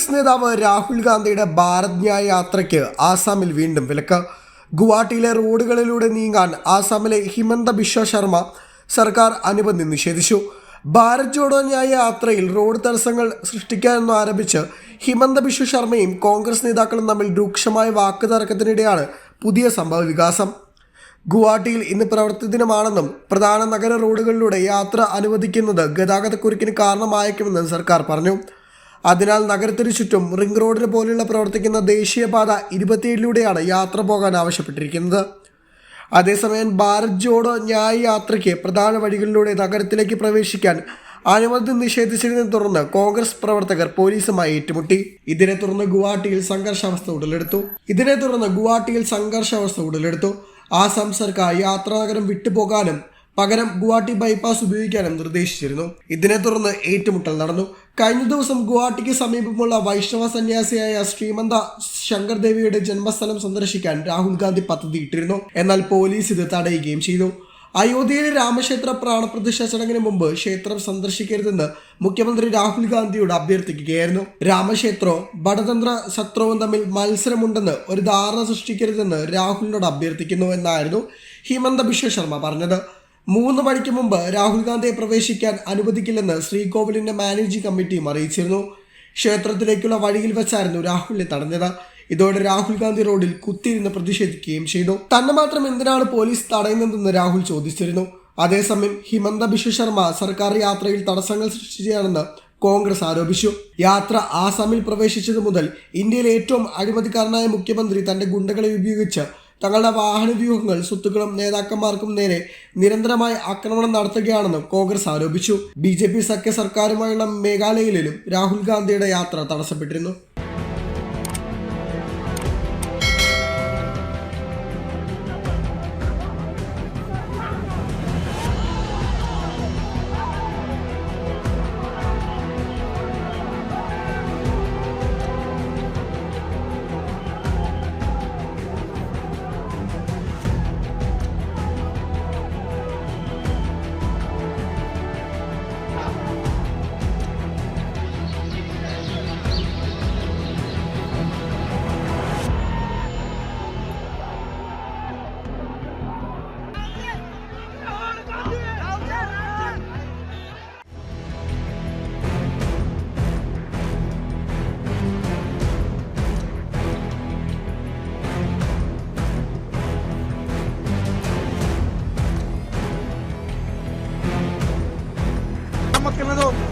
കോൺഗ്രസ് നേതാവ് രാഹുൽ ഗാന്ധിയുടെ ഭാരത് ന്യായ യാത്രയ്ക്ക് ആസാമിൽ വീണ്ടും വിലക്ക്. ഗുവാഹട്ടിയിലെ റോഡുകളിലൂടെ നീങ്ങാൻ ആസാമിലെ ഹിമന്ത ബിശ്വ ശർമ്മ സർക്കാർ അനുബന്ധി നിഷേധിച്ചു. ഭാരത് ജോഡോ ന്യായ യാത്രയിൽ റോഡ് തടസ്സങ്ങൾ സൃഷ്ടിക്കാനെന്ന് ആരംഭിച്ച് ഹിമന്ത ബിശ്വ ശർമ്മയും കോൺഗ്രസ് നേതാക്കളും തമ്മിൽ രൂക്ഷമായ വാക്കുതർക്കത്തിനിടെയാണ് പുതിയ സംഭവ വികാസം. ഗുവാഹട്ടിയിൽ ഇന്ന് പ്രവർത്തി ദിനമാണെന്നും പ്രധാന നഗര റോഡുകളിലൂടെ യാത്ര അനുവദിക്കുന്നത് ഗതാഗതക്കുരുക്കിന് കാരണമായേക്കുമെന്നും സർക്കാർ പറഞ്ഞു. അതിനാൽ നഗരത്തിന് ചുറ്റും റിംഗ് റോഡിന് പോലെയുള്ള പ്രവർത്തിക്കുന്ന ദേശീയപാത ഇരുപത്തിയേഴിലൂടെയാണ് യാത്ര പോകാൻ ആവശ്യപ്പെട്ടിരിക്കുന്നത്. അതേസമയം ഭാരത് ജോഡോ ന്യായ യാത്രയ്ക്ക് പ്രധാന വഴികളിലൂടെ നഗരത്തിലേക്ക് പ്രവേശിക്കാൻ അനുമതി നിഷേധിച്ചതിനെ തുടർന്ന് കോൺഗ്രസ് പ്രവർത്തകർ പോലീസുമായി ഏറ്റുമുട്ടി. ഇതിനെ തുടർന്ന് ഗുവാഹട്ടിയിൽ സംഘർഷാവസ്ഥ ഉടലെടുത്തു. ഇതിനെ തുടർന്ന് ഗുവാഹട്ടിയിൽ സംഘർഷാവസ്ഥ ഉടലെടുത്തു. ആസാം സർക്കാർ യാത്രാ നഗരം വിട്ടുപോകാനും പകരം ഗുവാഹട്ടി ബൈപ്പാസ് ഉപയോഗിക്കാനും നിർദ്ദേശിച്ചിരുന്നു. ഇതിനെ തുടർന്ന് ഏറ്റുമുട്ടൽ നടന്നു. കഴിഞ്ഞ ദിവസം ഗുവാഹട്ടിക്ക് സമീപമുള്ള വൈഷ്ണവ സന്യാസിയായ ശ്രീമന്ത ശങ്കർ ദേവിയുടെ ജന്മസ്ഥലം സന്ദർശിക്കാൻ രാഹുൽ ഗാന്ധി പദ്ധതിയിട്ടിരുന്നു എന്നാൽ പോലീസ് ഇത് തടയുകയും ചെയ്തു. അയോധ്യയിലെ രാമക്ഷേത്ര പ്രാണപ്രതിഷ്ഠ ചടങ്ങിന് മുമ്പ് ക്ഷേത്രം സന്ദർശിക്കരുതെന്ന് മുഖ്യമന്ത്രി രാഹുൽ ഗാന്ധിയോട് അഭ്യർത്ഥിക്കുകയായിരുന്നു. രാമക്ഷേത്രവും ബടതന്ത്ര ശത്രുവും തമ്മിൽ മത്സരമുണ്ടെന്ന് ഒരു ധാരണ സൃഷ്ടിക്കരുതെന്ന് രാഹുലിനോട് അഭ്യർത്ഥിക്കുന്നു എന്നായിരുന്നു ഹിമന്ത ബിശ്വ ശർമ്മ പറഞ്ഞത്. മൂന്ന് മണിക്ക് മുമ്പ് രാഹുൽ ഗാന്ധിയെ പ്രവേശിക്കാൻ അനുവദിക്കില്ലെന്ന് ശ്രീകോവിലിന്റെ മാനേജിംഗ് കമ്മിറ്റിയും അറിയിച്ചിരുന്നു. ക്ഷേത്രത്തിലേക്കുള്ള വഴിയിൽ വെച്ചായിരുന്നു രാഹുലിനെ തടഞ്ഞത്. ഇതോടെ രാഹുൽ ഗാന്ധി റോഡിൽ കുത്തിയിരുന്ന് പ്രതിഷേധിക്കുകയും ചെയ്തു. തന്നെ മാത്രം എന്തിനാണ് പോലീസ് തടയുന്നതെന്ന് രാഹുൽ ചോദിച്ചിരുന്നു. അതേസമയം ഹിമന്ത ബിശ്വ ശർമ്മ സർക്കാർ യാത്രയിൽ തടസ്സങ്ങൾ സൃഷ്ടിച്ചാണെന്ന് കോൺഗ്രസ് ആരോപിച്ചു. യാത്ര ആസാമിൽ പ്രവേശിച്ചത് മുതൽ ഇന്ത്യയിലെ ഏറ്റവും അഴിമതിക്കാരനായ മുഖ്യമന്ത്രി തന്റെ ഗുണ്ടകളെ ഉപയോഗിച്ച് തങ്ങളുടെ വാഹന വ്യൂഹങ്ങൾ സ്വത്തുക്കളും നേതാക്കന്മാർക്കും നേരെ നിരന്തരമായി ആക്രമണം നടത്തുകയാണെന്നും കോൺഗ്രസ് ആരോപിച്ചു. ബി ജെ പി സഖ്യ സർക്കാരുമായുള്ള മേഘാലയയിലും രാഹുൽ ഗാന്ധിയുടെ യാത്ര തടസ്സപ്പെട്ടിരുന്നു. que mandou.